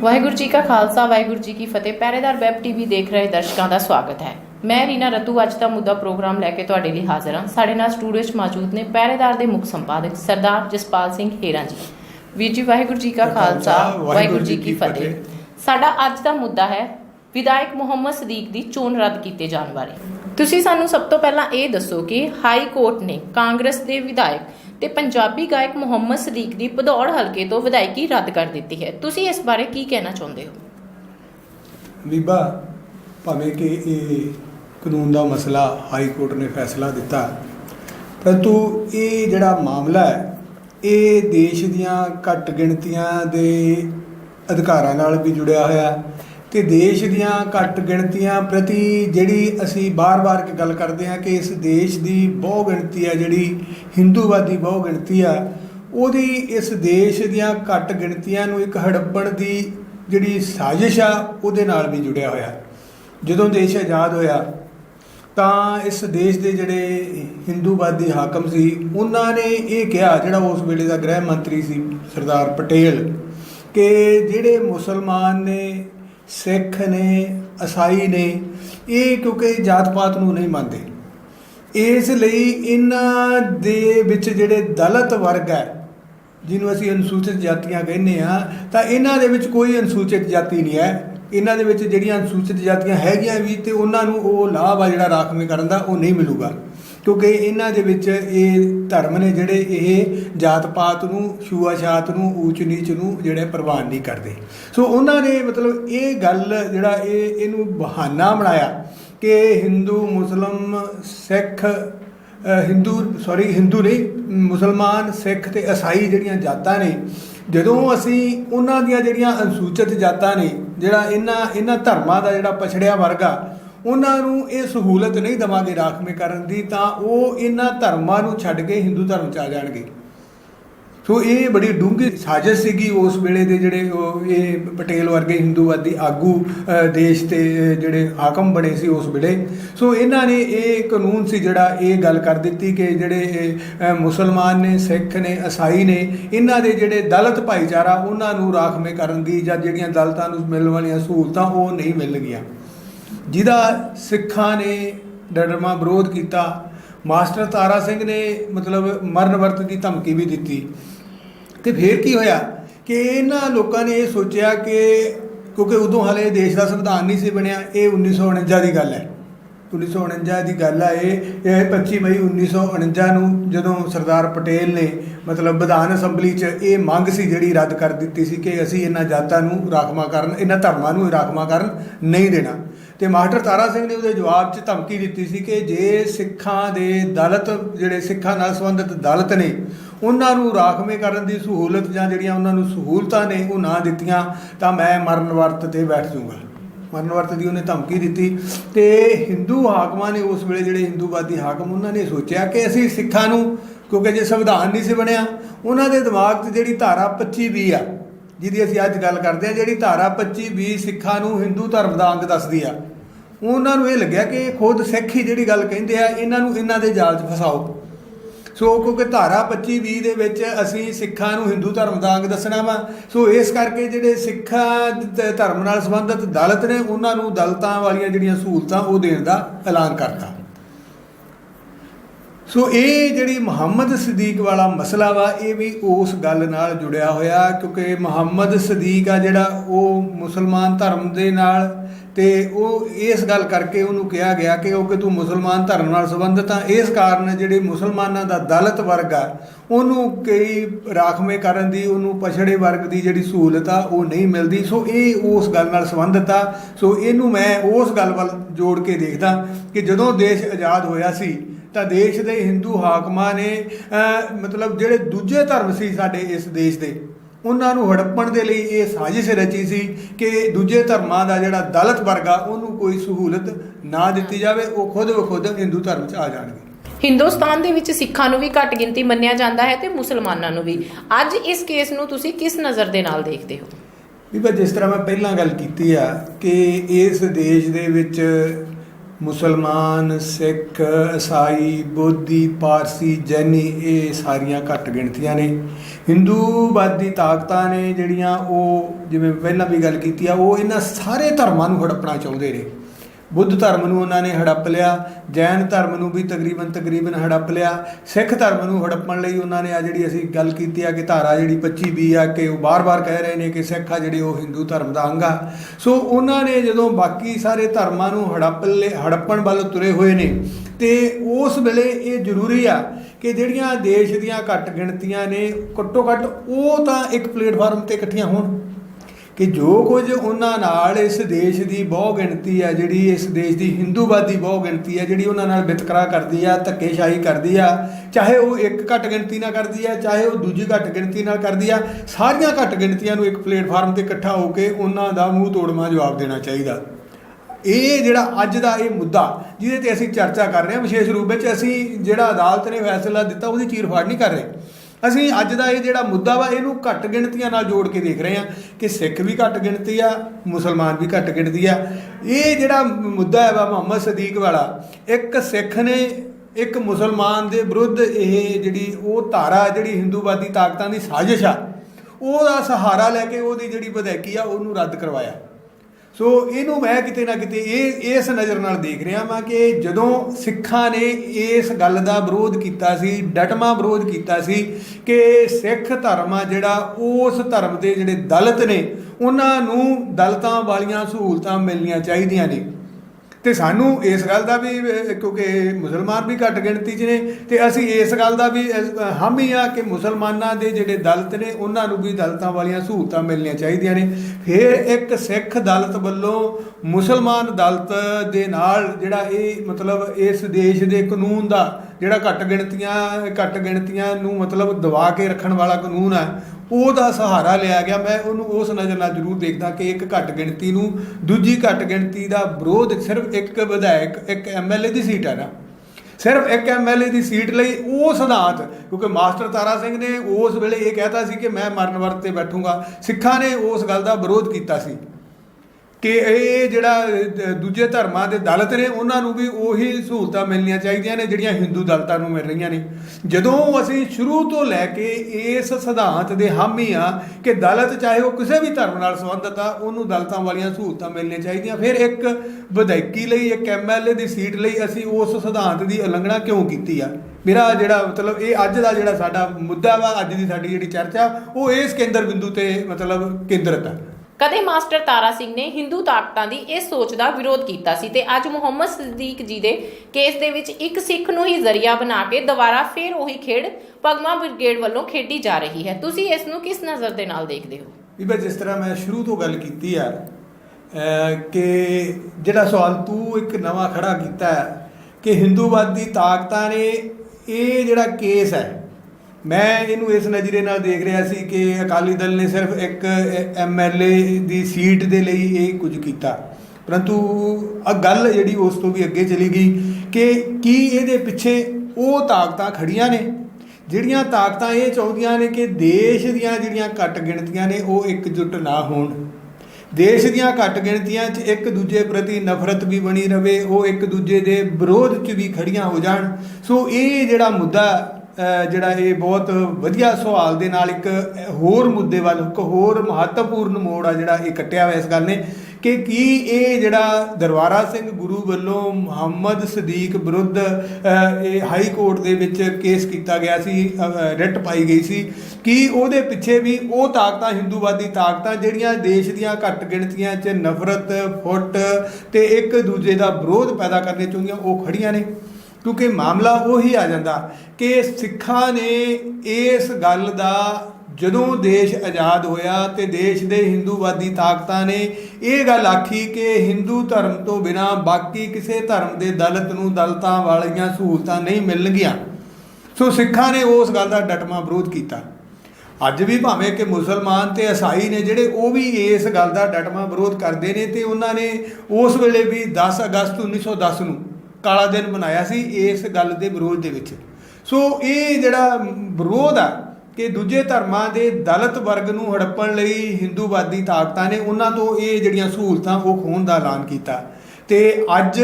ਵਾਹਿਗੁਰੂ ਜੀ ਕਾ ਖਾਲਸਾ ਵਾਹਿਗੁਰੂ ਜੀ ਕੀ ਫਤਿਹ। ਪਹਿਰੇਦਾਰ web TV ਦੇਖ ਰਹੇ ਦਰਸ਼ਕਾਂ ਦਾ ਸਵਾਗਤ ਹੈ। ਮੈਂ ਰੀਨਾ ਰਤੂ ਅੱਜ ਦਾ ਮੁੱਦਾ ਪ੍ਰੋਗਰਾਮ ਲੈ ਕੇ ਤੁਹਾਡੇ ਲਈ ਹਾਜ਼ਰ ਹਾਂ। ਸਾਡੇ ਨਾਲ ਸਟੂਡੀਓ 'ਚ ਮੌਜੂਦ ਨੇ ਪਹਿਰੇਦਾਰ ਦੇ ਮੁੱਖ ਸੰਪਾਦਕ ਸਰਦਾਰ ਜਸਪਾਲ ਸਿੰਘ ਹੇਰਾ ਜੀ। ਵੀਰ ਜੀ ਵਾਹਿਗੁਰੂ ਜੀ ਕਾ ਖਾਲਸਾ ਵਾਹਿਗੁਰੂ ਜੀ ਕੀ ਫਤਿਹ। ਸਾਡਾ ਅੱਜ ਦਾ ਮੁੱਦਾ ਹੈ ਵਿਧਾਇਕ ਮੁਹੰਮਦ ਸਦੀਕ ਦੀ ਚੋਣ ਰੱਦ ਕੀਤੇ ਜਾਣ ਬਾਰੇ। ਤੁਸੀਂ ਸਾਨੂੰ ਸਭ ਤੋਂ ਪਹਿਲਾਂ ਇਹ ਦੱਸੋ ਕਿ ਹਾਈ ਕੋਰਟ ਨੇ ਕਾਂਗਰਸ ਦੇ ਵਿਧਾਇਕ ਤੇ ਪੰਜਾਬੀ ਗਾਇਕ ਮੁਹੰਮਦ ਸਦੀਕ ਦੀ ਭਦੌੜ ਹਲਕੇ ਤੋਂ ਵਿਧਾਇਕੀ ਰੱਦ ਕਰ ਦਿੱਤੀ ਹੈ। ਤੁਸੀਂ ਇਸ ਬਾਰੇ ਕੀ ਕਹਿਣਾ ਚਾਹੁੰਦੇ ਹੋ? ਬੀਬਾ, ਭਾਵੇਂ ਕਿ ਇਹ ਕਾਨੂੰਨ ਦਾ ਮਸਲਾ ਹਾਈ ਕੋਰਟ ਨੇ ਫੈਸਲਾ ਦਿੱਤਾ, ਪਰੰਤੂ ਇਹ ਜਿਹੜਾ ਮਾਮਲਾ ਹੈ, ਇਹ ਦੇਸ਼ ਦੀਆਂ ਘੱਟ ਗਿਣਤੀਆਂ ਦੇ ਅਧਿਕਾਰਾਂ ਨਾਲ ਵੀ ਜੁੜਿਆ ਹੋਇਆ ਹੈ। ਤੇ ਦੇਸ਼ ਦੀਆਂ ਘੱਟ ਗਿਣਤੀਆਂ ਪ੍ਰਤੀ ਜਿਹੜੀ ਅਸੀਂ ਬਾਰ-ਬਾਰ ਇੱਕ ਗੱਲ ਕਰਦੇ ਹਾਂ ਕਿ ਇਸ ਦੇਸ਼ ਦੀ ਬਹੁ ਗਿਣਤੀ ਹੈ ਜਿਹੜੀ ਹਿੰਦੂਵਾਦੀ ਬਹੁ ਗਿਣਤੀ ਆ, ਉਹਦੀ ਇਸ ਦੇਸ਼ ਦੀਆਂ ਘੱਟ ਗਿਣਤੀਆਂ ਨੂੰ ਇੱਕ ਹੜੱਪਣ ਦੀ ਜਿਹੜੀ ਸਾਜ਼ਿਸ਼ ਆ, ਉਹਦੇ ਨਾਲ ਵੀ ਜੁੜਿਆ ਹੋਇਆ। ਜਦੋਂ ਦੇਸ਼ ਆਜ਼ਾਦ ਹੋਇਆ, ਤਾਂ ਇਸ ਦੇਸ਼ ਦੇ ਜਿਹੜੇ ਹਿੰਦੂਵਾਦੀ ਹਾਕਮ ਸੀ, ਉਹਨਾਂ ਨੇ ਇਹ ਕਿਹਾ, ਜਿਹੜਾ ਉਸ ਵੇਲੇ ਦਾ ਗ੍ਰਹਿ ਮੰਤਰੀ ਸੀ ਸਰਦਾਰ ਪਟੇਲ, ਕਿ ਜਿਹੜੇ ਮੁਸਲਮਾਨ ਨੇ ਸਿੱਖ ਨੇ ਈਸਾਈ ਨੇ, ਇਹ ਕਿਉਂਕਿ ਜਾਤ ਪਾਤ ਨੂੰ ਨਹੀਂ ਮੰਨਦੇ। ਇਸ ਲਈ ਇਹਨਾਂ ਦੇ ਵਿੱਚ ਜਿਹੜੇ ਦਲਿਤ ਵਰਗ ਹੈ, ਜਿਹਨੂੰ ਅਸੀਂ ਅਨੁਸੂਚਿਤ ਜਾਤੀਆਂ ਕਹਿੰਦੇ ਆ ਤਾਂ ਇਹਨਾਂ ਦੇ ਵਿੱਚ ਕੋਈ ਅਨੁਸੂਚਿਤ ਜਾਤੀ ਨਹੀਂ ਹੈ। ਇਹਨਾਂ ਦੇ ਵਿੱਚ ਜਿਹੜੀਆਂ ਅਨੁਸੂਚਿਤ ਜਾਤੀਆਂ ਹੈਗੀਆਂ ਵੀ ਤੇ ਉਹਨਾਂ ਨੂੰ ਉਹ ਲਾਭ ਆ ਜਿਹੜਾ ਰਾਖਵੇਂ ਕਰਨ ਦਾ, ਉਹ ਨਹੀਂ ਮਿਲੂਗਾ। ਕਿਉਂਕਿ ਇਹਨਾਂ ਦੇ ਵਿੱਚ ਇਹ ਧਰਮ ਨੇ ਜਿਹੜੇ ਇਹ ਜਾਤ ਪਾਤ ਨੂੰ ਛੂਆਛਾਤ ਨੂੰ, ਊਚ ਨੀਚ ਨੂੰ ਜਿਹੜੇ ਪ੍ਰਵਾਨ ਨਹੀਂ ਕਰਦੇ। ਸੋ ਉਹਨਾਂ ਨੇ ਮਤਲਬ ਇਹ ਗੱਲ ਜਿਹੜਾ ਇਹ, ਇਹਨੂੰ ਬਹਾਨਾ ਬਣਾਇਆ ਕਿ ਹਿੰਦੂ ਮੁਸਲਮ ਸਿੱਖ ਹਿੰਦੂ ਸੌਰੀ ਹਿੰਦੂ ਨਹੀਂ, ਮੁਸਲਮਾਨ ਸਿੱਖ ਤੇ ਈਸਾਈ ਜਿਹੜੀਆਂ ਜਾਤਾਂ ਨੇ, ਜਦੋਂ ਅਸੀਂ ਉਹਨਾਂ ਦੀਆਂ ਜਿਹੜੀਆਂ ਅਨੁਸੂਚਿਤ ਜਾਤਾਂ ਨੇ, ਜਿਹੜਾ ਇਹਨਾਂ ਇਹਨਾਂ ਧਰਮਾਂ ਦਾ ਜਿਹੜਾ ਪਛੜਿਆ ਵਰਗ ਆ ਉਹਨਾਂ ਨੂੰ ਇਹ ਸਹੂਲਤ ਨਹੀਂ ਦਵਾਂਗੇ ਰਾਖਵੇਂ ਕਰਨ ਦੀ, ਤਾਂ ਉਹ ਇਹਨਾਂ ਧਰਮਾਂ ਨੂੰ ਛੱਡ ਕੇ ਹਿੰਦੂ ਧਰਮ ਚ ਆ ਜਾਣਗੇ। ਸੋ ਇਹ ਬੜੀ ਡੂੰਘੀ ਸਾਜ਼ਿਸ਼ ਸੀਗੀ ਉਸ ਵੇਲੇ ਦੇ ਜਿਹੜੇ ਇਹ ਪਟੇਲ ਵਰਗੇ ਹਿੰਦੂਵਾਦੀ ਆਗੂ ਦੇਸ਼ ਤੇ ਜਿਹੜੇ ਹਾਕਮ ਬਣੇ ਸੀ ਉਸ ਵੇਲੇ। ਸੋ ਇਹਨਾਂ ਨੇ ਇਹ ਕਾਨੂੰਨ ਸੀ ਜਿਹੜਾ ਇਹ ਗੱਲ ਕਰ ਦਿੱਤੀ ਕਿ ਜਿਹੜੇ ਮੁਸਲਮਾਨ ਨੇ, ਸਿੱਖ ਨੇ ਈਸਾਈ ਨੇ, ਇਹਨਾਂ ਦੇ ਜਿਹੜੇ ਦਲਿਤ ਭਾਈਚਾਰਾ, ਉਹਨਾਂ ਨੂੰ ਰਾਖਵੇਂ ਕਰਨ ਦੀ ਜਾਂ ਜਿਹੜੀਆਂ ਦਲਤਾਂ ਨੂੰ ਮਿਲਣ ਵਾਲੀਆਂ ਸਹੂਲਤਾਂ ਉਹ ਨਹੀਂ ਮਿਲਣਗੀਆਂ। ਜਿਹਦਾ ਸਿੱਖਾਂ ਨੇ ਡਰਮਾ ਵਿਰੋਧ ਕੀਤਾ, ਮਾਸਟਰ ਤਾਰਾ ਸਿੰਘ ਨੇ ਮਤਲਬ ਮਰਨ ਵਰਤ ਦੀ ਧਮਕੀ ਵੀ ਦਿੱਤੀ। ਤੇ ਫਿਰ ਕੀ ਹੋਇਆ ਕਿ ਇਹਨਾਂ ਲੋਕਾਂ ਨੇ ਇਹ ਸੋਚਿਆ ਕਿ ਕਿਉਂਕਿ ਉਦੋਂ ਹਲੇ ਦੇਸ਼ ਦਾ ਸੰਵਿਧਾਨ ਨਹੀਂ ਸੀ ਬਣਿਆ, ਇਹ 1949 ਦੀ ਗੱਲ ਹੈ। 1949 ਦੀ ਗੱਲ ਆ ਇਹ ਇਹ 25 ਮਈ 1949 ਨੂੰ ਜਦੋਂ ਸਰਦਾਰ ਪਟੇਲ ਨੇ ਮਤਲਬ ਵਿਧਾਨ ਅਸੈਂਬਲੀ 'ਚ ਇਹ ਮੰਗ ਸੀ ਜਿਹੜੀ ਰੱਦ ਕਰ ਦਿੱਤੀ ਸੀ ਕਿ ਅਸੀਂ ਇਹਨਾਂ ਜਾਤਾਂ ਨੂੰ ਰਾਖਵਾਂ ਕਰਨ ਇਹਨਾਂ ਧਰਮਾਂ ਨੂੰ ਰਾਖਵਾਂ ਕਰਨ ਨਹੀਂ ਦੇਣਾ। ਤੇ ਮਾਸਟਰ ਤਾਰਾ ਸਿੰਘ ਨੇ ਉਹਦੇ ਜਵਾਬ 'ਚ ਧਮਕੀ ਦਿੱਤੀ ਸੀ ਕਿ ਜੇ ਸਿੱਖਾਂ ਦੇ ਦਲਿਤ ਜਿਹੜੇ ਸਿੱਖਾਂ ਨਾਲ ਸੰਬੰਧਿਤ ਦਲਿਤ ਨੇ, ਉਹਨਾਂ ਨੂੰ ਰਾਖਵੇਂ ਕਰਨ ਦੀ ਸਹੂਲਤ ਜਾਂ ਜਿਹੜੀਆਂ ਉਹਨਾਂ ਨੂੰ ਸਹੂਲਤਾਂ ਨੇ ਉਹ ਨਾ ਦਿੱਤੀਆਂ, ਤਾਂ ਮੈਂ ਮਰਨ ਵਰਤ ਤੇ ਬੈਠ ਜਾਊਂਗਾ। ਮਰਨ ਵਰਤ ਦੀ ਉਹਨੇ ਧਮਕੀ ਦਿੱਤੀ ਤੇ ਹਿੰਦੂ ਹਾਕਮਾਂ ਨੇ ਉਸ ਵੇਲੇ ਜਿਹੜੇ ਹਿੰਦੂਵਾਦੀ ਹਾਕਮ, ਉਹਨਾਂ ਨੇ ਸੋਚਿਆ ਕਿ ਅਸੀਂ ਸਿੱਖਾਂ ਨੂੰ, ਕਿਉਂਕਿ ਜੇ ਸੰਵਿਧਾਨ ਨਹੀਂ ਸੀ ਬਣਿਆ, ਉਹਨਾਂ ਦੇ ਦਿਮਾਗ 'ਚ ਜਿਹੜੀ ਧਾਰਾ 25 ਵੀ ਆ, ਜਿਹਦੀ ਅਸੀਂ ਅੱਜ ਗੱਲ ਕਰਦੇ ਆ ਜਿਹੜੀ ਧਾਰਾ 25 ਵੀ ਸਿੱਖਾਂ ਨੂੰ ਹਿੰਦੂ ਧਰਮ ਦਾ ਅੰਗ ਦੱਸਦੀ ਆ। ਉਹਨਾਂ ਨੂੰ ਇਹ ਲੱਗਿਆ ਕਿ ਖੁਦ ਸਿੱਖ ਹੀ ਜਿਹੜੀ ਗੱਲ ਕਹਿੰਦੇ ਆ, ਇਹਨਾਂ ਨੂੰ ਇਹਨਾਂ ਦੇ ਜਾਲ 'ਚ ਫਸਾਓ। ਸੋ ਕਿਉਂਕਿ ਧਾਰਾ 25 20 ਦੇ ਵਿੱਚ ਅਸੀਂ ਸਿੱਖਾਂ ਨੂੰ ਹਿੰਦੂ ਧਰਮ ਦਾ ਅੰਗ ਦੱਸਣਾ ਵਾ। ਸੋ ਇਸ ਕਰਕੇ ਜਿਹੜੇ ਸਿੱਖਾਂ ਧਰਮ ਨਾਲ ਸੰਬੰਧਿਤ ਦਲਤ ਨੇ, ਉਹਨਾਂ ਨੂੰ ਦਲਤਾਂ ਵਾਲੀਆਂ ਜਿਹੜੀਆਂ ਸਹੂਲਤਾਂ ਉਹ ਦੇਣ ਦਾ ਐਲਾਨ ਕਰਤਾ। ਸੋ ਇਹ ਜਿਹੜੀ ਮੁਹੰਮਦ ਸਦੀਕ ਵਾਲਾ ਮਸਲਾ ਵਾ, ਇਹ ਵੀ ਉਸ ਗੱਲ ਨਾਲ ਜੁੜਿਆ ਹੋਇਆ, ਕਿਉਂਕਿ ਮੁਹੰਮਦ ਸਦੀਕ ਆ ਜਿਹੜਾ, ਉਹ ਮੁਸਲਮਾਨ ਧਰਮ ਦੇ ਨਾਲ ਤੇ ਉਹ ਇਸ ਗੱਲ ਕਰਕੇ ਉਹਨੂੰ ਕਿਹਾ ਗਿਆ ਕਿ ਉਹ ਕਿ ਤੂੰ ਮੁਸਲਮਾਨ ਧਰਮ ਨਾਲ ਸੰਬੰਧਿਤ ਆ। ਇਸ ਕਾਰਨ ਜਿਹੜੇ ਮੁਸਲਮਾਨਾਂ ਦਾ ਦਲਿਤ ਵਰਗ ਆ, ਉਹਨੂੰ ਕਈ ਰਾਖਵੇਂ ਕਰਨ ਦੀ, ਉਹਨੂੰ ਪਛੜੇ ਵਰਗ ਦੀ ਜਿਹੜੀ ਸਹੂਲਤ ਆ, ਉਹ ਨਹੀਂ ਮਿਲਦੀ। ਸੋ ਇਹ ਉਸ ਗੱਲ ਨਾਲ ਸੰਬੰਧਿਤ ਆ। ਸੋ ਇਹਨੂੰ ਮੈਂ ਉਸ ਗੱਲ ਵੱਲ ਜੋੜ ਕੇ ਦੇਖਦਾ ਕਿ ਜਦੋਂ ਦੇਸ਼ ਆਜ਼ਾਦ ਹੋਇਆ ਸੀ ਤਾਂ ਦੇਸ਼ ਦੇ ਹਿੰਦੂ ਹਾਕਮਾਂ ਨੇ ਮਤਲਬ ਜਿਹੜੇ ਦੂਜੇ ਧਰਮ ਸੀ ਸਾਡੇ ਇਸ ਦੇਸ਼ ਦੇ ਉਹਨਾਂ ਨੂੰ ਹੜੱਪਣ ਦੇ ਲਈ ਇਹ ਸਾਜ਼ਿਸ਼ ਰਚੀ ਸੀ ਕਿ ਦੂਜੇ ਧਰਮਾਂ ਦਾ ਜਿਹੜਾ ਦਲਿਤ ਵਰਗ ਆ ਉਹਨੂੰ ਕੋਈ ਸਹੂਲਤ ਨਾ ਦਿੱਤੀ ਜਾਵੇ ਉਹ ਖੁਦ ਬਖੁਦ ਹਿੰਦੂ ਧਰਮ 'ਚ ਆ ਜਾਣਗੇ। ਹਿੰਦੁਸਤਾਨ ਦੇ ਵਿੱਚ ਸਿੱਖਾਂ ਨੂੰ ਵੀ ਘੱਟ ਗਿਣਤੀ ਮੰਨਿਆ ਜਾਂਦਾ ਹੈ ਤੇ ਮੁਸਲਮਾਨਾਂ ਨੂੰ ਵੀ। ਅੱਜ ਇਸ ਕੇਸ ਨੂੰ ਤੁਸੀਂ ਕਿਸ ਨਜ਼ਰ ਦੇ ਨਾਲ ਦੇਖਦੇ ਹੋ? ਵੀ ਜਿਸ ਤਰ੍ਹਾਂ ਮੈਂ ਪਹਿਲਾਂ ਗੱਲ ਕੀਤੀ ਆ ਕਿ ਇਸ ਦੇਸ਼ ਦੇ ਵਿੱਚ ਮੁਸਲਮਾਨ, ਸਿੱਖ, ਈਸਾਈ, ਬੋਧੀ, ਪਾਰਸੀ ਜੈਨੀ ਇਹ ਸਾਰੀਆਂ ਘੱਟ ਗਿਣਤੀਆਂ ਨੇ। ਹਿੰਦੂਵਾਦੀ ਤਾਕਤਾਂ ਨੇ ਜਿਹੜੀਆਂ ਉਹ ਜਿਵੇਂ ਪਹਿਲਾਂ ਵੀ ਗੱਲ ਕੀਤੀ ਆ, ਉਹ ਇਹਨਾਂ ਸਾਰੇ ਧਰਮਾਂ ਨੂੰ ਹੜਪਣਾ ਚਾਹੁੰਦੇ ਨੇ। ਬੁੱਧ ਧਰਮ ਨੂੰ ਉਹਨਾਂ ਨੇ ਹੜੱਪ ਲਿਆ, ਜੈਨ ਧਰਮ ਨੂੰ ਵੀ ਤਕਰੀਬਨ ਤਕਰੀਬਨ ਹੜੱਪ ਲਿਆ, ਸਿੱਖ ਧਰਮ ਨੂੰ ਹੜੱਪਣ ਲਈ ਉਹਨਾਂ ਨੇ ਆ ਜਿਹੜੀ ਅਸੀਂ ਗੱਲ ਕੀਤੀ ਆ ਕਿ ਧਾਰਾ ਜਿਹੜੀ 25 ਵੀ ਆ ਕਿ ਉਹ ਬਾਰ-ਬਾਰ ਕਹਿ ਰਹੇ ਨੇ ਕਿ ਸਿੱਖ ਆ ਜਿਹੜੇ ਉਹ ਹਿੰਦੂ ਧਰਮ ਦਾ ਅੰਗ ਆ। ਸੋ ਉਹਨਾਂ ਨੇ ਜਦੋਂ ਬਾਕੀ ਸਾਰੇ ਧਰਮਾਂ ਨੂੰ ਹੜੱਪ ਲੈ, ਹੜੱਪਣ ਵੱਲ ਤੁਰੇ ਹੋਏ ਨੇ, ਤੇ ਉਸ ਵੇਲੇ ਇਹ ਜ਼ਰੂਰੀ ਆ ਕਿ ਜਿਹੜੀਆਂ ਦੇਸ਼ ਦੀਆਂ ਘੱਟ ਗਿਣਤੀਆਂ ਨੇ, ਘੱਟੋ ਘੱਟ ਉਹ ਤਾਂ ਇੱਕ ਪਲੇਟਫਾਰਮ ਤੇ ਇਕੱਠੀਆਂ ਹੋਣ। ਕਿ ਜੋ ਕੁਝ ਉਹਨਾਂ ਨਾਲ ਇਸ ਦੇਸ਼ ਦੀ ਬਹੁ ਗਿਣਤੀ ਹੈ, ਜਿਹੜੀ ਇਸ ਦੇਸ਼ ਦੀ ਹਿੰਦੂਵਾਦੀ ਬਹੁ ਗਿਣਤੀ ਹੈ, ਜਿਹੜੀ ਉਹਨਾਂ ਨਾਲ ਵਿਤਕਰਾ ਕਰਦੀ ਆ, ਧੱਕੇਸ਼ਾਹੀ ਕਰਦੀ ਆ, ਚਾਹੇ ਉਹ ਇੱਕ ਘੱਟ ਗਿਣਤੀ ਨਾਲ ਕਰਦੀ ਆ, ਚਾਹੇ ਉਹ ਦੂਜੀ ਘੱਟ ਗਿਣਤੀ ਨਾਲ ਕਰਦੀ ਆ, ਸਾਰੀਆਂ ਘੱਟ ਗਿਣਤੀਆਂ ਨੂੰ ਇੱਕ ਪਲੇਟਫਾਰਮ ਤੇ ਇਕੱਠਾ ਹੋ ਕੇ ਉਹਨਾਂ ਦਾ ਮੂੰਹ ਤੋੜਮਾ ਜਵਾਬ ਦੇਣਾ ਚਾਹੀਦਾ। ਇਹ ਜਿਹੜਾ ਅੱਜ ਦਾ ਇਹ ਮੁੱਦਾ, ਜਿਹਦੇ ਤੇ ਅਸੀਂ ਚਰਚਾ ਕਰ ਰਹੇ ਹਾਂ, ਵਿਸ਼ੇਸ਼ ਰੂਪ ਵਿੱਚ ਅਸੀਂ ਜਿਹੜਾ ਅਦਾਲਤ ਨੇ ਫੈਸਲਾ ਦਿੱਤਾ, ਉਹਦੀ ਚੀਰਫਾੜ ਨਹੀਂ ਕਰ ਰਹੇ। ਅਸੀਂ ਅੱਜ ਦਾ ਇਹ ਜਿਹੜਾ ਮੁੱਦਾ ਵਾ, ਇਹਨੂੰ ਘੱਟ ਗਿਣਤੀਆਂ ਨਾਲ ਜੋੜ ਕੇ ਦੇਖ ਰਹੇ ਹਾਂ ਕਿ ਸਿੱਖ ਵੀ ਘੱਟ ਗਿਣਤੀ ਆ, ਮੁਸਲਮਾਨ ਵੀ ਘੱਟ ਗਿਣਤੀ ਆ। ਇਹ ਜਿਹੜਾ ਮੁੱਦਾ ਹੈ ਵਾ ਮੁਹੰਮਦ ਸਦੀਕ ਵਾਲਾ, ਇੱਕ ਸਿੱਖ ਨੇ ਇੱਕ ਮੁਸਲਮਾਨ ਦੇ ਵਿਰੁੱਧ ਇਹ ਜਿਹੜੀ ਉਹ ਧਾਰਾ, ਜਿਹੜੀ ਹਿੰਦੂਵਾਦੀ ਤਾਕਤਾਂ ਦੀ ਸਾਜ਼ਿਸ਼ ਆ, ਉਹਦਾ ਸਹਾਰਾ ਲੈ ਕੇ ਉਹਦੀ ਜਿਹੜੀ ਵਿਧਾਇਕੀ ਆ, ਉਹਨੂੰ ਰੱਦ ਕਰਵਾਇਆ। ਸੋ ਇਹਨੂੰ ਮੈਂ ਕਿਤੇ ਨਾ ਕਿਤੇ ਇਹ, ਇਸ ਨਜ਼ਰ ਨਾਲ ਦੇਖ ਰਿਹਾ ਮੈਂ ਕਿ ਜਦੋਂ ਸਿੱਖਾਂ ਨੇ ਇਸ ਗੱਲ ਦਾ ਵਿਰੋਧ ਕੀਤਾ ਸੀ ਡਟਮਾ ਵਿਰੋਧ ਕੀਤਾ ਸੀ ਕਿ ਸਿੱਖ ਧਰਮ ਆ ਜਿਹੜਾ, ਉਸ ਧਰਮ ਦੇ ਜਿਹੜੇ ਦਲਿਤ ਨੇ, ਉਹਨਾਂ ਨੂੰ ਦਲਤਾਂ ਵਾਲੀਆਂ ਸਹੂਲਤਾਂ ਮਿਲਣੀਆਂ ਚਾਹੀਦੀਆਂ ਨੇ। ਤੇ ਸਾਨੂੰ ਇਸ ਗੱਲ ਦਾ ਵੀ ਕਿਉਂਕਿ ਮੁਸਲਮਾਨ ਵੀ ਘੱਟ ਗਿਣਤੀ 'ਚ ਨੇ ਤੇ ਅਸੀਂ ਇਸ ਗੱਲ ਦਾ ਵੀ ਅਹ, ਹਾਮੀ ਆ ਕਿ ਮੁਸਲਮਾਨਾਂ ਦੇ ਜਿਹੜੇ ਦਲਤ ਨੇ ਉਹਨਾਂ ਨੂੰ ਵੀ ਦਲਤਾਂ ਵਾਲੀਆਂ ਸਹੂਲਤਾਂ ਮਿਲਣੀਆਂ ਚਾਹੀਦੀਆਂ ਨੇ। ਫਿਰ ਇੱਕ ਸਿੱਖ ਦਲਤ ਵੱਲੋਂ ਮੁਸਲਮਾਨ ਦਲਤ ਦੇ ਨਾਲ ਜਿਹੜਾ ਇਹ ਮਤਲਬ ਇਸ ਦੇਸ਼ ਦੇ ਕਾਨੂੰਨ ਦਾ ਜਿਹੜਾ ਘੱਟ ਗਿਣਤੀਆਂ ਘੱਟ ਗਿਣਤੀਆਂ ਨੂੰ ਮਤਲਬ ਦਬਾ ਕੇ ਰੱਖਣ ਵਾਲਾ ਕਾਨੂੰਨ ਆ ਉਹਦਾ ਸਹਾਰਾ ਲਿਆ ਗਿਆ। ਮੈਂ ਉਹਨੂੰ ਉਸ ਨਜ਼ਰ ਨਾਲ ਜ਼ਰੂਰ ਦੇਖਦਾ ਕਿ ਇੱਕ ਘੱਟ ਗਿਣਤੀ ਨੂੰ ਦੂਜੀ ਘੱਟ ਗਿਣਤੀ ਦਾ ਵਿਰੋਧ ਸਿਰਫ ਇੱਕ ਵਿਧਾਇਕ, ਇੱਕ ਐਮਐਲਏ ਦੀ ਸੀਟ ਹੈ ਨਾ। ਸਿਰਫ ਇੱਕ ਐਮਐਲਏ ਦੀ ਸੀਟ ਲਈ ਉਹ ਸਿਧਾਂਤ ਕਿਉਂਕਿ ਮਾਸਟਰ ਤਾਰਾ ਸਿੰਘ ਨੇ ਉਸ ਵੇਲੇ ਇਹ ਕਹਿਤਾ ਸੀ ਕਿ ਮੈਂ ਮਰਨ ਵਰਤ ਤੇ ਬੈਠੂੰਗਾ। ਸਿੱਖਾਂ ਨੇ ਉਸ ਗੱਲ ਦਾ ਵਿਰੋਧ ਕੀਤਾ ਸੀ। ਕਿ ਇਹ ਜਿਹੜਾ ਦੂਜੇ ਧਰਮਾਂ ਦੇ ਦਲਿਤ ਨੇ, ਉਹਨਾਂ ਨੂੰ ਵੀ ਉਹੀ ਸਹੂਲਤਾਂ ਮਿਲਣੀਆਂ ਚਾਹੀਦੀਆਂ ਨੇ, ਜਿਹੜੀਆਂ ਹਿੰਦੂ ਦਲਤਾਂ ਨੂੰ ਮਿਲ ਰਹੀਆਂ ਨੇ। ਜਦੋਂ ਅਸੀਂ ਸ਼ੁਰੂ ਤੋਂ ਲੈ ਕੇ ਇਸ ਸਿਧਾਂਤ ਦੇ ਹਾਮੀ ਆ ਕਿ ਦਲਿਤ ਚਾਹੇ ਉਹ ਕਿਸੇ ਵੀ ਧਰਮ ਨਾਲ ਸੰਬੰਧਿਤ ਆ, ਉਹਨੂੰ ਦਲਤਾਂ ਵਾਲੀਆਂ ਸਹੂਲਤਾਂ ਮਿਲਣੀਆਂ ਚਾਹੀਦੀਆਂ। ਫਿਰ ਇੱਕ ਵਿਧਾਇਕੀ ਲਈ, ਇੱਕ ਐਮਐਲਏ ਦੀ ਸੀਟ ਲਈ ਅਸੀਂ ਉਸ ਸਿਧਾਂਤ ਦੀ ਉਲੰਘਣਾ ਕਿਉਂ ਕੀਤੀ ਆ? ਮੇਰਾ ਜਿਹੜਾ ਮਤਲਬ, ਇਹ ਅੱਜ ਦਾ ਜਿਹੜਾ ਸਾਡਾ ਮੁੱਦਾ ਵਾ, ਅੱਜ ਦੀ ਸਾਡੀ ਜਿਹੜੀ ਚਰਚਾ, ਉਹ ਇਸ ਕੇਂਦਰ ਬਿੰਦੂ ਤੇ ਮਤਲਬ ਕੇਂਦਰਿਤ ਆ। ਕਦੇ ਮਾਸਟਰ ਤਾਰਾ ਸਿੰਘ ਨੇ ਹਿੰਦੂ ਤਾਕਤਾਂ ਦੀ ਇਸ ਸੋਚ ਦਾ ਵਿਰੋਧ ਕੀਤਾ ਸੀ ਤੇ ਅੱਜ ਮੁਹੰਮਦ ਸਦੀਕ ਜੀ ਦੇ ਕੇਸ ਦੇ ਵਿੱਚ ਇੱਕ ਸਿੱਖ ਨੂੰ ਹੀ ਜ਼ਰੀਆ ਬਣਾ ਕੇ ਦੁਬਾਰਾ ਫੇਰ ਉਹੀ ਖੇਡ ਪਗਮਾ ਬ੍ਰਿਗੇਡ ਵੱਲੋਂ ਖੇਡੀ ਜਾ ਰਹੀ ਹੈ। ਤੁਸੀਂ ਇਸ ਨੂੰ ਕਿਸ ਨਜ਼ਰ ਦੇ ਨਾਲ ਦੇਖਦੇ ਹੋ? ਬੀਬਾ, ਜਿਸ ਤਰ੍ਹਾਂ ਮੈਂ ਸ਼ੁਰੂ ਤੋਂ ਗੱਲ ਕੀਤੀ ਆ ਕਿ ਜਿਹੜਾ ਸਵਾਲ ਤੂੰ ਇੱਕ ਨਵਾਂ ਖੜਾ ਕੀਤਾ ਹੈ ਕਿ ਹਿੰਦੂਵਾਦੀ ਤਾਕਤਾਂ ਨੇ ਇਹ ਜਿਹੜਾ ਕੇਸ ਹੈ ਮੈਂ ਇਹਨੂੰ ਇਸ ਨਜ਼ਰੀਏ ਨਾਲ ਦੇਖ ਰਿਹਾ ਸੀ ਕਿ ਅਕਾਲੀ ਦਲ ਨੇ ਸਿਰਫ ਇੱਕ ਐਮਐਲਏ ਦੀ ਸੀਟ ਦੇ ਲਈ ਇਹ ਕੁਝ ਕੀਤਾ। ਪਰੰਤੂ ਆ ਗੱਲ ਜਿਹੜੀ ਉਸ ਤੋਂ ਵੀ ਅੱਗੇ ਚਲੀ ਗਈ ਕਿ ਕੀ ਇਹਦੇ ਪਿੱਛੇ ਉਹ ਤਾਕਤਾਂ ਖੜੀਆਂ ਨੇ? ਜਿਹੜੀਆਂ ਤਾਕਤਾਂ ਇਹ ਚਾਹੁੰਦੀਆਂ ਨੇ ਕਿ ਦੇਸ਼ ਦੀਆਂ ਜਿਹੜੀਆਂ ਘੱਟ ਗਿਣਤੀਆਂ ਨੇ ਉਹ ਇਕਜੁੱਟ ਨਾ ਹੋਣ। ਦੇਸ਼ ਦੀਆਂ ਘੱਟ ਗਿਣਤੀਆਂ 'ਚ ਇੱਕ ਦੂਜੇ ਪ੍ਰਤੀ ਨਫ਼ਰਤ ਵੀ ਬਣੀ ਰਵੇ, ਉਹ ਇੱਕ ਦੂਜੇ ਦੇ ਵਿਰੋਧ 'ਚ ਵੀ ਖੜੀਆਂ ਹੋ ਜਾਣ। ਸੋ ਇਹ ਜਿਹੜਾ ਮੁੱਦਾ ਜਿਹੜਾ ਇਹ ਬਹੁਤ ਵਧੀਆ ਸਵਾਲ ਦੇ ਨਾਲ ਇੱਕ ਹੋਰ ਮੁੱਦੇ ਵੱਲ, ਇੱਕ ਹੋਰ ਮਹੱਤਵਪੂਰਨ ਮੋੜ ਆ ਜਿਹੜਾ ਇਹ ਕੱਟਿਆ ਹੋਇਆ ਇਸ ਗੱਲ ਨੇ ਕਿ ਕੀ ਇਹ ਜਿਹੜਾ ਦਰਬਾਰਾ ਸਿੰਘ ਗੁਰੂ ਵੱਲੋਂ ਮੁਹੰਮਦ ਸਦੀਕ ਵਿਰੁੱਧ ਇਹ ਹਾਈ ਕੋਰਟ ਦੇ ਵਿੱਚ ਕੇਸ ਕੀਤਾ ਗਿਆ ਸੀ ਰਿਟ ਪਾਈ ਗਈ ਸੀ, ਕੀ ਉਹਦੇ ਪਿੱਛੇ ਵੀ ਉਹ ਤਾਕਤਾਂ, ਹਿੰਦੂਵਾਦੀ ਤਾਕਤਾਂ ਜਿਹੜੀਆਂ ਦੇਸ਼ ਦੀਆਂ ਘੱਟ ਗਿਣਤੀਆਂ 'ਚ ਨਫ਼ਰਤ, ਫੁੱਟ ਤੇ ਇੱਕ ਦੂਜੇ ਦਾ ਵਿਰੋਧ ਪੈਦਾ ਕਰਨੇ ਚਾਹੁੰਦੀਆਂ ਉਹ ਖੜੀਆਂ ਨੇ? ਕਿਉਂਕਿ ਮਾਮਲਾ ਉਹੀ ਆ ਜਾਂਦਾ ਕਿ ਸਿੱਖਾਂ ਨੇ ਇਸ ਗੱਲ ਦਾ ਜਦੋਂ ਦੇਸ਼ ਆਜ਼ਾਦ ਹੋਇਆ ਤੇ ਦੇਸ਼ ਦੇ ਹਿੰਦੂਵਾਦੀ ਤਾਕਤਾਂ ਨੇ ਇਹ ਗੱਲ ਆਖੀ ਕਿ ਹਿੰਦੂ ਧਰਮ ਤੋਂ ਬਿਨਾ ਬਾਕੀ ਕਿਸੇ ਧਰਮ ਦੇ ਦਲਿਤ ਨੂੰ ਦਲਤਾਂ ਵਾਲੀਆਂ ਸਹੂਲਤਾਂ ਨਹੀਂ ਮਿਲਣਗੀਆਂ। ਸੋ ਸਿੱਖਾਂ ਨੇ ਉਸ ਗੱਲ ਦਾ ਡਟਮਾ ਵਿਰੋਧ ਕੀਤਾ। ਅੱਜ ਵੀ ਭਾਵੇਂ ਕਿ ਮੁਸਲਮਾਨ ਤੇ ਈਸਾਈ ਨੇ ਜਿਹੜੇ ਉਹ ਵੀ ਇਸ ਗੱਲ ਦਾ ਡਟਮਾ ਵਿਰੋਧ ਕਰਦੇ ਨੇ ਤੇ ਉਹਨਾਂ ਨੇ ਉਸ ਵੇਲੇ ਵੀ 10 ਅਗਸਤ 1910 ਨੂੰ ਕਾਲਾ ਦਿਨ ਮਨਾਇਆ ਸੀ ਇਸ ਗੱਲ ਦੇ ਵਿਰੋਧ ਦੇ ਵਿੱਚ। ਸੋ ਇਹ ਜਿਹੜਾ ਵਿਰੋਧ ਆ ਕਿ ਦੂਜੇ ਧਰਮਾਂ ਦੇ ਦਲਿਤ ਵਰਗ ਨੂੰ ਹੜੱਪਣ ਲਈ ਹਿੰਦੂਵਾਦੀ ਤਾਕਤਾਂ ਨੇ ਉਹਨਾਂ ਤੋਂ ਇਹ ਜਿਹੜੀਆਂ ਸਹੂਲਤਾਂ ਉਹ ਖੋਹਣ ਦਾ ਐਲਾਨ ਕੀਤਾ। ਤੇ ਅੱਜ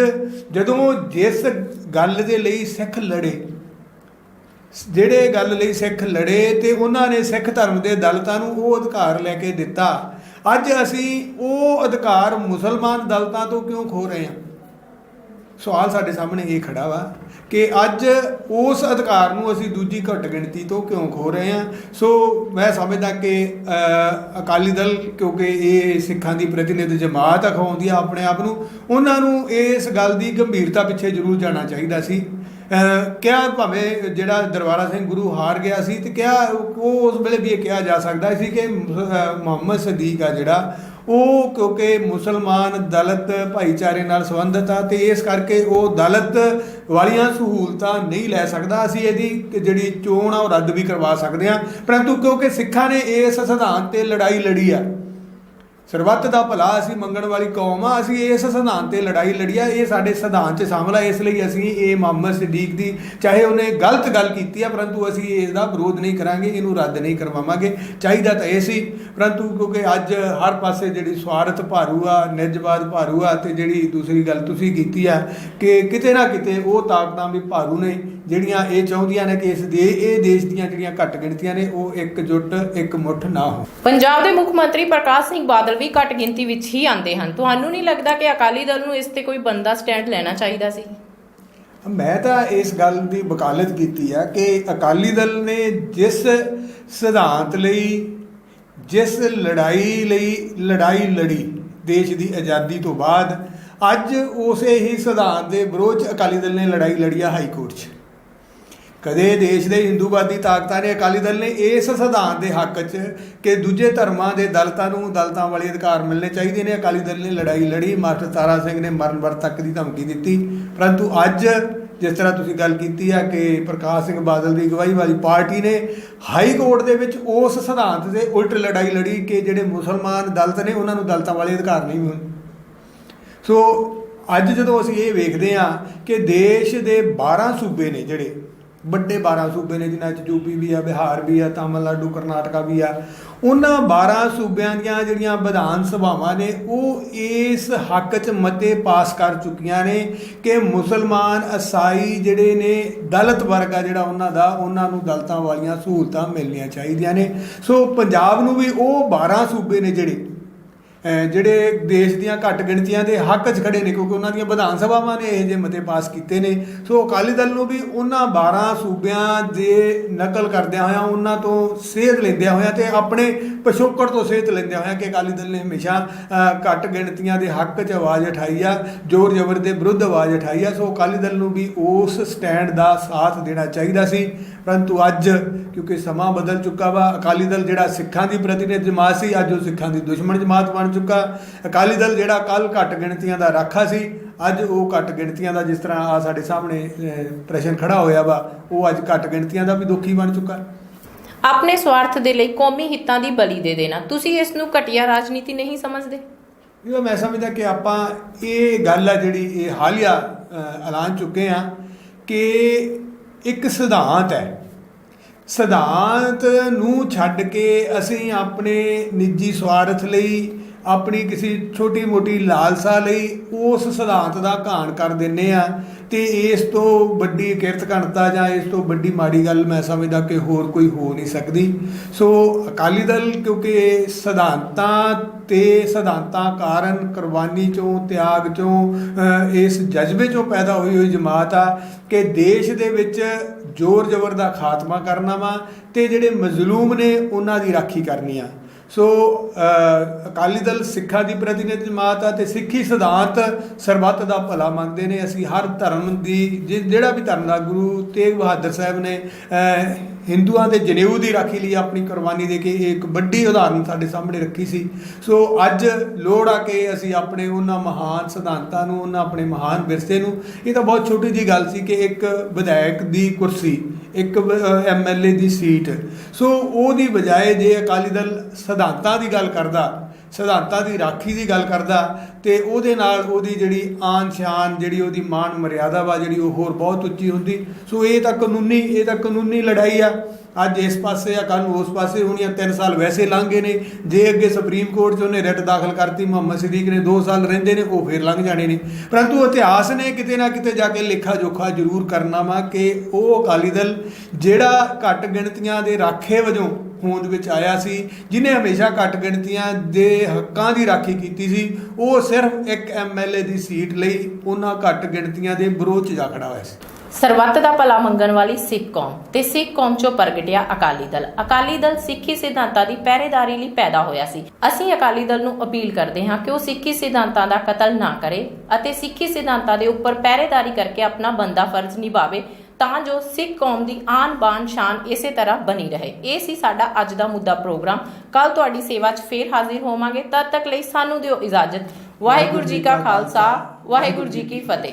ਜਦੋਂ ਜਿਸ ਗੱਲ ਦੇ ਲਈ ਸਿੱਖ ਲੜੇ, ਜਿਹੜੇ ਗੱਲ ਲਈ ਸਿੱਖ ਲੜੇ ਤੇ ਉਹਨਾਂ ਨੇ ਸਿੱਖ ਧਰਮ ਦੇ ਦਲਤਾਂ ਨੂੰ ਉਹ ਅਧਿਕਾਰ ਲੈ ਕੇ ਦਿੱਤਾ, ਅੱਜ ਅਸੀਂ ਉਹ ਅਧਿਕਾਰ ਮੁਸਲਮਾਨ ਦਲਤਾਂ ਤੋਂ ਕਿਉਂ ਖੋ ਰਹੇ ਹਾਂ? ਸਵਾਲ ਸਾਡੇ ਸਾਹਮਣੇ ਇਹ ਖੜਾ ਵਾ ਕਿ ਅੱਜ ਉਸ ਅਧਿਕਾਰ ਨੂੰ ਅਸੀਂ ਦੂਜੀ ਘੱਟ ਗਿਣਤੀ ਤੋਂ ਕਿਉਂ ਖੋ ਰਹੇ ਹਾਂ? ਸੋ ਮੈਂ ਸਮਝਦਾ ਕਿ ਅਕਾਲੀ ਦਲ ਕਿਉਂਕਿ ਇਹ ਸਿੱਖਾਂ ਦੀ ਪ੍ਰਤੀਨਿਧ ਜਮਾਤ ਅਖਾਉਂਦੀ ਆ ਆਪਣੇ ਆਪ ਨੂੰ ਉਹਨਾਂ ਨੂੰ ਇਸ ਗੱਲ ਦੀ ਗੰਭੀਰਤਾ ਪਿੱਛੇ ਜ਼ਰੂਰ ਜਾਣਾ ਚਾਹੀਦਾ ਸੀ। ਅ, ਕਿਹਾ ਭਾਵੇਂ ਜਿਹੜਾ ਦਰਬਾਰਾ ਸਿੰਘ ਗੁਰੂ ਹਾਰ ਗਿਆ ਸੀ ਤੇ ਕਿਹਾ ਉਹ ਉਸ ਵੇਲੇ ਵੀ ਇਹ ਕਿਹਾ ਜਾ ਸਕਦਾ ਸੀ ਕਿ ਮੁਹੰਮਦ ਸਦੀਕ ਆ ਜਿਹੜਾ ਉਹ ਕਿਉਂਕਿ ਮੁਸਲਮਾਨ ਦਲਿਤ ਭਾਈਚਾਰੇ ਨਾਲ ਸੰਬੰਧਿਤ ਆ ਤੇ ਇਸ ਕਰਕੇ ਉਹ ਦਲਿਤ ਵਾਲੀਆਂ ਸਹੂਲਤਾਂ ਨਹੀਂ ਲੈ ਸਕਦਾ। ਅਸੀਂ ਇਹਦੀ ਜਿਹੜੀ ਚੋਣ ਆ ਉਹ ਰੱਦ ਵੀ ਕਰਵਾ ਸਕਦੇ ਆ। ਪਰੰਤੂ ਕਿਉਂਕਿ ਸਿੱਖਾਂ ਨੇ ਇਸ ਸਿਧਾਂਤ ਤੇ ਲੜਾਈ ਲੜੀ ਆ। ਸਰਬੱਤ ਦਾ ਭਲਾ ਅਸੀਂ ਮੰਗਣ ਵਾਲੀ ਕੌਮ ਆ, ਅਸੀਂ ਇਸ ਸਿਧਾਂਤ ਤੇ ਲੜਾਈ ਲੜੀ ਆ, ਇਹ ਸਾਡੇ ਸਿਧਾਂਤ 'ਚ ਸ਼ਾਮਲ ਆ, ਇਸ ਲਈ ਅਸੀਂ ਇਹ ਮੁਹੰਮਦ ਸਦੀਕ ਦੀ, ਚਾਹੇ ਉਹਨੇ ਗਲਤ ਗੱਲ ਕੀਤੀ ਆ, ਪਰੰਤੂ ਅਸੀਂ ਇਸ ਦਾ ਵਿਰੋਧ ਨਹੀਂ ਕਰਾਂਗੇ, ਇਹਨੂੰ ਰੱਦ ਨਹੀਂ ਕਰਵਾਵਾਂਗੇ। ਚਾਹੀਦਾ ਤਾਂ ਇਹ ਸੀ, ਪਰੰਤੂ ਕਿਉਂਕਿ ਅੱਜ ਹਰ ਪਾਸੇ ਜਿਹੜੀ ਸਵਾਰਥ ਭਾਰੂ ਆ ਨਿਜਵਾਦ ਭਾਰੂ ਆ, ਤੇ ਜਿਹੜੀ ਦੂਸਰੀ ਗੱਲ ਤੁਸੀਂ ਕੀਤੀ ਆ, ਕਿ ਕਿਤੇ ਨਾ ਕਿਤੇ ਉਹ ਤਾਕਤਾਂ ਵੀ ਭਾਰੂ ਨੇ ਜਿਹੜੀਆਂ ਇਹ ਚਾਹੁੰਦੀਆਂ ਨੇ ਕਿ ਇਸ ਦੇ ਇਹ ਦੇਸ਼ ਦੀਆਂ ਜਿਹੜੀਆਂ ਘੱਟ ਗਿਣਤੀਆਂ ਨੇ ਉਹ ਇਕਜੁੱਟ ਇੱਕ ਮੁੱਠ ਨਾ ਹੋਣ। ਪੰਜਾਬ ਦੇ ਮੁੱਖ ਮੰਤਰੀ ਪ੍ਰਕਾਸ਼ ਸਿੰਘ ਬਾਦਲ ਵੀ ਘੱਟ ਗਿਣਤੀ ਵਿੱਚ ਹੀ ਆਉਂਦੇ ਹਨ। ਤੁਹਾਨੂੰ ਨਹੀਂ ਲੱਗਦਾ ਕਿ ਅਕਾਲੀ ਦਲ ਨੂੰ ਇਸ ਤੇ ਕੋਈ ਬੰਦਾ ਸਟੈਂਡ ਲੈਣਾ ਚਾਹੀਦਾ ਸੀ? ਮੈਂ ਤਾਂ ਇਸ ਗੱਲ ਦੀ ਵਕਾਲਤ ਕੀਤੀ ਆ ਕਿ ਅਕਾਲੀ ਦਲ ਨੇ ਜਿਸ ਸਿਧਾਂਤ ਲਈ ਜਿਸ ਲੜਾਈ ਲਈ ਲੜਾਈ ਲੜੀ ਦੇਸ਼ ਦੀ ਆਜ਼ਾਦੀ ਤੋਂ ਬਾਅਦ ਅੱਜ ਉਸੇ ਹੀ ਸਿਧਾਂਤ ਦੇ ਵਿਰੋਧ ਅਕਾਲੀ ਦਲ ਨੇ ਲੜਾਈ ਲੜੀ ਆ ਹਾਈ ਕੋਰਟ 'ਚ। ਕਦੇ ਦੇਸ਼ ਦੇ ਹਿੰਦੂਵਾਦੀ ਤਾਕਤਾਂ ਨੇ ਅਕਾਲੀ ਦਲ ਨੇ ਇਸ ਸਿਧਾਂਤ ਦੇ ਹੱਕ 'ਚ ਕਿ ਦੂਜੇ ਧਰਮਾਂ ਦੇ ਦਲਤਾਂ ਨੂੰ ਦਲਤਾਂ ਵਾਲੇ ਅਧਿਕਾਰ ਮਿਲਣੇ ਚਾਹੀਦੇ ਨੇ। ਅਕਾਲੀ ਦਲ ਨੇ ਲੜਾਈ ਲੜੀ, ਮਾਸਟਰ ਤਾਰਾ ਸਿੰਘ ਨੇ ਮਰਨ ਵਰ ਤੱਕ ਦੀ ਧਮਕੀ ਦਿੱਤੀ। ਪਰੰਤੂ ਅੱਜ ਜਿਸ ਤਰ੍ਹਾਂ ਤੁਸੀਂ ਗੱਲ ਕੀਤੀ ਆ ਕਿ ਪ੍ਰਕਾਸ਼ ਸਿੰਘ ਬਾਦਲ ਦੀ ਅਗਵਾਈ ਵਾਲੀ ਪਾਰਟੀ ਨੇ ਹਾਈ ਕੋਰਟ ਦੇ ਵਿੱਚ ਉਸ ਸਿਧਾਂਤ ਦੇ ਉਲਟ ਲੜਾਈ ਲੜੀ ਕਿ ਜਿਹੜੇ ਮੁਸਲਮਾਨ ਦਲਤ ਨੇ, ਉਹਨਾਂ ਨੂੰ ਦਲਤਾਂ ਵਾਲੇ ਅਧਿਕਾਰ ਨਹੀਂ ਮਿਲਣ। ਸੋ ਅੱਜ ਜਦੋਂ ਅਸੀਂ ਇਹ ਵੇਖਦੇ ਹਾਂ ਕਿ ਦੇਸ਼ ਦੇ 12 ਸੂਬੇ ਨੇ ਜਿਹੜੇ ਵੱਡੇ 12 ਸੂਬੇ ਨੇ, ਜਿਨ੍ਹਾਂ 'ਚ ਯੂਪੀ ਵੀ ਆ, ਬਿਹਾਰ ਵੀ ਆ, ਤਾਮਿਲਨਾਡੂ, ਕਰਨਾਟਕਾ ਵੀ ਆ, ਉਹਨਾਂ 12 ਸੂਬਿਆਂ ਦੀਆਂ ਜਿਹੜੀਆਂ ਵਿਧਾਨ ਸਭਾਵਾਂ ਨੇ, ਉਹ ਇਸ ਹੱਕ 'ਚ ਮਤੇ ਪਾਸ ਕਰ ਚੁੱਕੀਆਂ ਨੇ ਕਿ ਮੁਸਲਮਾਨ ਅਸਾਈ ਜਿਹੜੇ ਨੇ, ਦਲਿਤ ਵਰਗ ਆ ਜਿਹੜਾ ਉਹਨਾਂ ਦਾ, ਉਹਨਾਂ ਨੂੰ ਦਲਤਾਂ ਵਾਲੀਆਂ ਸਹੂਲਤਾਂ ਮਿਲਣੀਆਂ ਚਾਹੀਦੀਆਂ ਨੇ। ਸੋ ਪੰਜਾਬ ਨੂੰ ਵੀ ਉਹ 12 ਸੂਬੇ ਨੇ ਜਿਹੜੇ ਜਿਹੜੇ ਦੇਸ਼ ਦੀਆਂ ਘੱਟ ਗਿਣਤੀਆਂ ਦੇ ਹੱਕ 'ਚ ਖੜੇ ਨੇ, ਕਿਉਂਕਿ ਉਹਨਾਂ ਦੀਆਂ ਵਿਧਾਨ ਸਭਾਵਾਂ ਨੇ, ਇਹ ਜਿਹੇ ਮਤੇ ਪਾਸ ਕੀਤੇ ਨੇ। ਸੋ ਅਕਾਲੀ ਦਲ ਨੂੰ ਵੀ ਉਹਨਾਂ 12 ਸੂਬਿਆਂ ਦੇ ਨਕਲ ਕਰਦਿਆਂ ਹੋਇਆਂ, ਉਹਨਾਂ ਤੋਂ ਸੇਧ ਲੈਂਦਿਆਂ ਹੋਇਆਂ ਤੇ ਆਪਣੇ ਪਿਛੋਕੜ ਤੋਂ ਸੇਧ ਲੈਂਦਿਆਂ ਹੋਇਆਂ ਕਿ ਅਕਾਲੀ ਦਲ ਨੇ ਹਮੇਸ਼ਾ ਘੱਟ ਗਿਣਤੀਆਂ ਦੇ ਹੱਕ 'ਚ ਆਵਾਜ਼ ਉਠਾਈ ਆ, ਜ਼ੋਰ ਜ਼ਬਰ ਦੇ ਵਿਰੁੱਧ ਆਵਾਜ਼ ਉਠਾਈ ਆ। ਸੋ ਅਕਾਲੀ ਦਲ ਨੂੰ ਵੀ ਉਸ ਸਟੈਂਡ ਦਾ ਸਾਥ ਦੇਣਾ ਚਾਹੀਦਾ ਸੀ। ਪਰੰਤੂ ਅੱਜ, ਕਿਉਂਕਿ ਸਮਾਂ ਬਦਲ ਚੁੱਕਾ ਵਾ, ਅਕਾਲੀ ਦਲ ਜਿਹੜਾ ਸਿੱਖਾਂ ਦੀ ਪ੍ਰਤੀਨਿਧ ਜਮਾਤ ਸੀ, ਅੱਜ ਉਹ ਸਿੱਖਾਂ ਦੀ ਦੁਸ਼ਮਣ ਜਮਾਤ ਬਣ ਚੁੱਕਾ। ਅਕਾਲੀ ਦਲ ਜਿਹੜਾ ਕੱਲ ਘੱਟ ਗਿਣਤੀਆਂ ਦਾ ਰਾਖਾ ਸੀ ਅੱਜ ਉਹ ਘੱਟ ਗਿਣਤੀਆਂ ਦਾ ਜਿਸ ਤਰ੍ਹਾਂ ਆ ਸਾਡੇ ਸਾਹਮਣੇ ਪ੍ਰਸ਼ਨ ਖੜਾ ਹੋਇਆ ਵਾ ਉਹ ਅੱਜ ਘੱਟ ਗਿਣਤੀਆਂ ਦਾ ਵੀ ਦੁਖੀ ਬਣ ਚੁੱਕਾ। ਆਪਣੇ ਸਵਾਰਥ ਦੇ ਲਈ ਕੌਮੀ ਹਿੱਤਾਂ ਦੀ ਬਲੀ ਦੇ ਦੇਣਾ। ਤੁਸੀਂ ਇਸ ਨੂੰ ਘਟੀਆ ਰਾਜਨੀਤੀ ਨਹੀਂ ਸਮਝਦੇ। ਇਹ ਮੈਂ ਸਮਝਦਾ ਕਿ ਆਪਾਂ ਇਹ ਗੱਲ ਆ ਜਿਹੜੀ ਇਹ ਹਾਲੀਆ ਐਲਾਨ ਚੁੱਕੇ ਆ ਕਿ ਇੱਕ ਸਿਧਾਂਤ ਹੈ। ਸਿਧਾਂਤ ਨੂੰ ਛੱਡ ਕੇ ਅਸੀਂ ਆਪਣੇ ਨਿੱਜੀ ਸਵਾਰਥ ਲਈ ਆਪਣੀ ਕਿਸੇ ਛੋਟੀ ਮੋਟੀ ਲਾਲਸਾ ਲਈ ਉਸ ਸਿਧਾਂਤ ਦਾ ਘਾਣ ਕਰ ਦਿੰਨੇ ਆ ਤੇ ਇਸ ਤੋਂ ਵੱਡੀ ਕਿਰਤ ਘਣਤਾ ਜਾਂ ਇਸ ਤੋਂ ਵੱਡੀ ਮਾੜੀ ਗੱਲ ਮੈਂ ਸਮਝਦਾ ਕਿ ਹੋਰ ਕੋਈ ਹੋ ਨਹੀਂ ਸਕਦੀ। ਸੋ ਅਕਾਲੀ ਦਲ ਕਿਉਂਕਿ ਸਿਧਾਂਤਾਂ ਤੇ ਸਿਧਾਂਤਾਂ ਕਾਰਨ ਕੁਰਬਾਨੀ ਚੋਂ, ਤਿਆਗ ਚੋਂ ਇਸ ਜਜ਼ਬੇ ਚੋਂ ਪੈਦਾ ਹੋਈ ਹੋਈ ਜਮਾਤ ਆ ਕਿ ਦੇਸ਼ ਦੇ ਵਿੱਚ ਜ਼ੋਰ ਜ਼ਬਰ ਦਾ ਖਾਤਮਾ ਕਰਨਾ ਵਾ ਤੇ ਜਿਹੜੇ ਮਜ਼ਲੂਮ ਨੇ ਉਹਨਾਂ ਦੀ ਰਾਖੀ ਕਰਨੀ ਆ। ਸੋ ਅਕਾਲੀ ਦਲ ਸਿੱਖਾਂ ਦੀ ਪ੍ਰਤੀਨਿਧ ਜਮਾਤ ਆ ਤੇ ਸਿੱਖੀ ਸਿਧਾਂਤ ਸਰਬੱਤ ਦਾ ਭਲਾ ਮੰਗਦੇ ਨੇ। ਅਸੀਂ ਹਰ ਧਰਮ ਦੀ, ਜਿ- ਜਿਹੜਾ ਵੀ ਧਰਮ ਦਾ ਗੁਰੂ ਤੇਗ ਬਹਾਦਰ ਸਾਹਿਬ ਨੇ ਹਿੰਦੂਆਂ ਦੇ ਜਨੇਊ ਦੀ ਰਾਖੀ ਲਈ ਆਪਣੀ ਕੁਰਬਾਨੀ ਦੇ ਕੇ ਇਹ ਇੱਕ ਵੱਡੀ ਉਦਾਹਰਨ ਸਾਡੇ ਸਾਹਮਣੇ ਰੱਖੀ ਸੀ। ਸੋ, ਅੱਜ ਲੋੜ ਆ ਕਿ ਅਸੀਂ ਆਪਣੇ ਉਹਨਾਂ ਮਹਾਨ ਸਿਧਾਂਤਾਂ ਨੂੰ, ਉਹਨਾਂ ਆਪਣੇ ਮਹਾਨ ਵਿਰਸੇ ਨੂੰ, ਇਹ ਤਾਂ ਬਹੁਤ ਛੋਟੀ ਜੀ ਗੱਲ ਸੀ ਕਿ ਇੱਕ ਵਿਧਾਇਕ ਦੀ ਕੁਰਸੀ ਇੱਕ ਐਮਐਲਏ ਦੀ ਸੀਟ ਸੋ ਉਹਦੀ ਬਜਾਏ ਜੇ ਅਕਾਲੀ ਦਲ ਸਿਧਾਂਤਾਂ ਦੀ ਗੱਲ ਕਰਦਾ ਸਿਧਾਂਤਾਂ ਦੀ ਰਾਖੀ ਦੀ ਗੱਲ ਕਰਦਾ ਤੇ ਉਹਦੇ ਨਾਲ ਉਹਦੀ ਜਿਹੜੀ ਆਨ ਸ਼ਾਨ, ਜਿਹੜੀ ਉਹਦੀ ਮਾਨ ਮਰਿਆਦਾ ਵਾ ਜਿਹੜੀ ਉਹ ਹੋਰ ਬਹੁਤ ਉੱਚੀ ਹੁੰਦੀ। ਸੋ ਇਹ ਤਾਂ ਕਾਨੂੰਨੀ, ਇਹ ਤਾਂ ਕਾਨੂੰਨੀ ਲੜਾਈ ਆ। ਅੱਜ ਇਸ ਪਾਸੇ ਆ ਕੱਲ ਨੂੰ ਉਸ ਪਾਸੇ ਹੋਣੀ ਆ। 3 ਸਾਲ ਵੈਸੇ ਲੰਘ ਗਏ ਨੇ। ਜੇ ਅੱਗੇ ਸੁਪਰੀਮ ਕੋਰਟ 'ਚ ਉਹਨੇ ਰਿਟ ਦਾਖਲ ਕਰਤੀ, ਮੁਹੰਮਦ ਸਦੀਕ ਨੇ 2 ਸਾਲ ਰਹਿੰਦੇ ਨੇ, ਉਹ ਫੇਰ ਲੰਘ ਜਾਣੇ ਨੇ। ਪਰੰਤੂ ਇਤਿਹਾਸ ਨੇ ਕਿਤੇ ਨਾ ਕਿਤੇ ਜਾ ਕੇ ਲੇਖਾ ਜੋਖਾ ਜ਼ਰੂਰ ਕਰਨਾ ਵਾ ਕਿ ਉਹ ਅਕਾਲੀ ਦਲ ਜਿਹੜਾ ਘੱਟ ਗਿਣਤੀਆਂ ਦੇ ਰਾਖੇ ਵਜੋਂ ਹੋਂਦ ਵਿੱਚ ਆਇਆ ਸੀ ਜਿਨੇ ਹਮੇਸ਼ਾ ਘੱਟ ਗਿਣਤੀਆਂ ਦੇ ਹੱਕਾਂ ਦੀ ਰਾਖੀ ਕੀਤੀ ਸੀ, ਉਹ ਸਿਰਫ ਇੱਕ ਐਮਐਲਏ ਦੀ ਸੀਟ ਲਈ ਉਹਨਾਂ ਘੱਟ ਗਿਣਤੀਆਂ ਦੇ ਵਿਰੋਧ 'ਚ ਜਾ ਖੜਾ ਹੋਇਆ ਸੀ। ਸਰਬੱਤ ਦਾ ਭਲਾ ਮੰਗਣ ਵਾਲੀ ਸਿੱਖ ਕੌਮ ਤੇ ਸਿੱਖ ਕੌਮ ਚੋਂ ਪ੍ਰਗਟਿਆ ਅਕਾਲੀ ਦਲ। ਅਕਾਲੀ ਦਲ ਸਿੱਖੀ ਸਿਧਾਂਤਾਂ ਦੀ ਪਹਿਰੇਦਾਰੀ ਲਈ ਪੈਦਾ ਹੋਇਆ ਸੀ। ਅਸੀਂ ਅਕਾਲੀ ਦਲ ਨੂੰ ਅਪੀਲ ਕਰਦੇ ਹਾਂ ਕਿ ਉਹ ਸਿੱਖੀ ਸਿਧਾਂਤਾਂ ਦਾ ਕਤਲ ਨਾ ਕਰੇ ਅਤੇ ਸਿੱਖੀ ਸਿਧਾਂਤਾਂ ਦੇ ਉੱਪਰ ਪਹਿਰੇਦਾਰੀ ਕਰਕੇ ਆਪਣਾ ਬੰਦਾ ਫਰਜ਼ ਨਿਭਾਵੇ ਤਾਂ ਜੋ ਸਿੱਖ ਕੌਮ ਦੀ ਆਨ ਬਾਨ ਸ਼ਾਨ ਇਸੇ ਤਰ੍ਹਾਂ ਬਣੀ ਰਹੇ। ਇਹ ਸੀ ਸਾਡਾ ਅੱਜ ਦਾ ਮੁੱਦਾ ਪ੍ਰੋਗਰਾਮ। ਕੱਲ ਤੁਹਾਡੀ ਸੇਵਾ 'ਚ ਫੇਰ ਹਾਜ਼ਰ ਹੋਵਾਂਗੇ। ਤਦ ਤੱਕ ਲਈ ਸਾਨੂੰ ਦਿਓ ਇਜਾਜ਼ਤ। ਵਾਹਿਗੁਰੂ ਜੀ ਕਾ ਖਾਲਸਾ, ਵਾਹਿਗੁਰੂ ਜੀ ਕੀ ਫਤਿਹ।